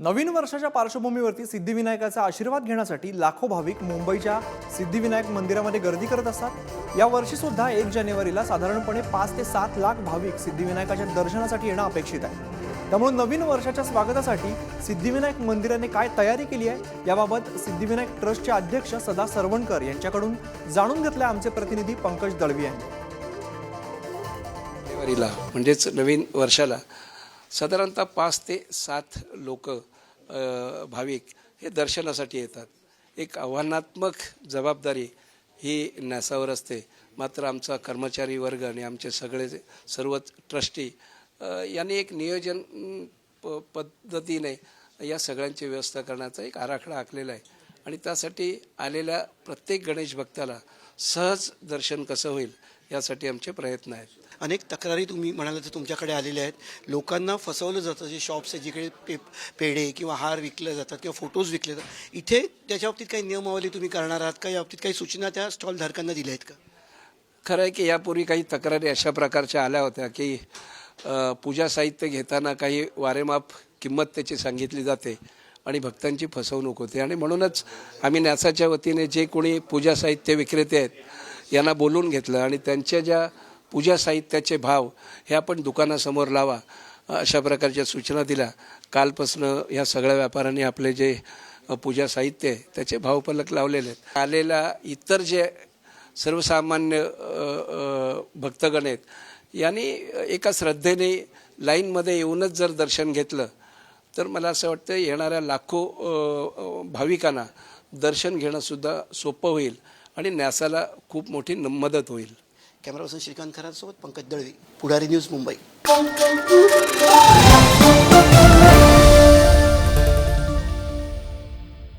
नवीन वर्षाच्या पार्श्वभूमीवरती सिद्धिविनायकाचा आशीर्वाद घेण्यासाठी लाखो भाविक मुंबईच्या सिद्धिविनायक मंदिरामध्ये गर्दी करत असतात. या वर्षी सुद्धा एक जानेवारीला साधारणपणे पाच ते सात लाख भाविक सिद्धिविनायकाच्या दर्शनासाठी येणं अपेक्षित आहे. त्यामुळे नवीन वर्षाच्या स्वागतासाठी सिद्धिविनायक मंदिराने काय तयारी केली आहे याबाबत सिद्धिविनायक ट्रस्टचे अध्यक्ष सदा सरवणकर यांच्याकडून जाणून घेतलं आमचे प्रतिनिधी पंकज दळवी यांनी. जानेवारीला म्हणजेच नवीन वर्षाला साधारणतः पाच ते सात लोक भाविक हे दर्शनासाठी येतात. एक आव्हानात्मक जबाबदारी ही न्यासावर असते. मात्र आमचा कर्मचारी वर्ग आणि आमचे सगळे सर्वच ट्रस्टी यांनी एक नियोजन प पद्धतीने या सगळ्यांची व्यवस्था करण्याचा एक आराखडा आखलेला आहे. आणि त्यासाठी आलेल्या प्रत्येक गणेश भक्ताला सहज दर्शन कसं होईल यासाठी आमचे प्रयत्न आहेत. अनेक तक्रारी तुम्ही म्हणाला तर तुमच्याकडे आलेल्या आहेत. लोकांना फसवलं जातं जे शॉप्स आहेत जिकडे पे पेढे किंवा हार विकले जातात किंवा फोटोज विकले जातात. इथे त्याच्या बाबतीत काही नियमावली तुम्ही करणार आहात का? या बाबतीत काही सूचना त्या स्टॉल धारकांना दिल्या आहेत का? खरं आहे की यापूर्वी काही तक्रारी अशा प्रकारच्या आल्या होत्या की पूजा साहित्य घेताना काही वारेमाप किंमत त्याची सांगितली जाते आणि भक्तांची फसवणूक होते. आणि म्हणूनच आम्ही न्यासाच्या वतीने जे कोणी पूजा साहित्य विक्रेते आहेत यांना बोलून घेतलं आणि त्यांच्या ज्या पूजा साहित्याचे भाव हे आपण दुकानासमोर लावा अशा प्रकारच्या सूचना दिल्या. कालपासनं ह्या सगळ्या व्यापाऱ्यांनी आपले जे पूजा साहित्य आहे त्याचे भावपलक लावलेले आहेत. आलेल्या इतर जे सर्वसामान्य भक्तगण आहेत यांनी एका श्रद्धेने लाईनमध्ये येऊनच जर दर्शन घेतलं तर मला असं वाटतं येणाऱ्या लाखो भाविकांना दर्शन घेणंसुद्धा सोपं होईल. आणि न्यासाला खूप मोठी मदत होईल. कॅमेरा पर्सन श्रीकांत खरात सोबत पंकज दळवी पुढारी न्यूज मुंबई.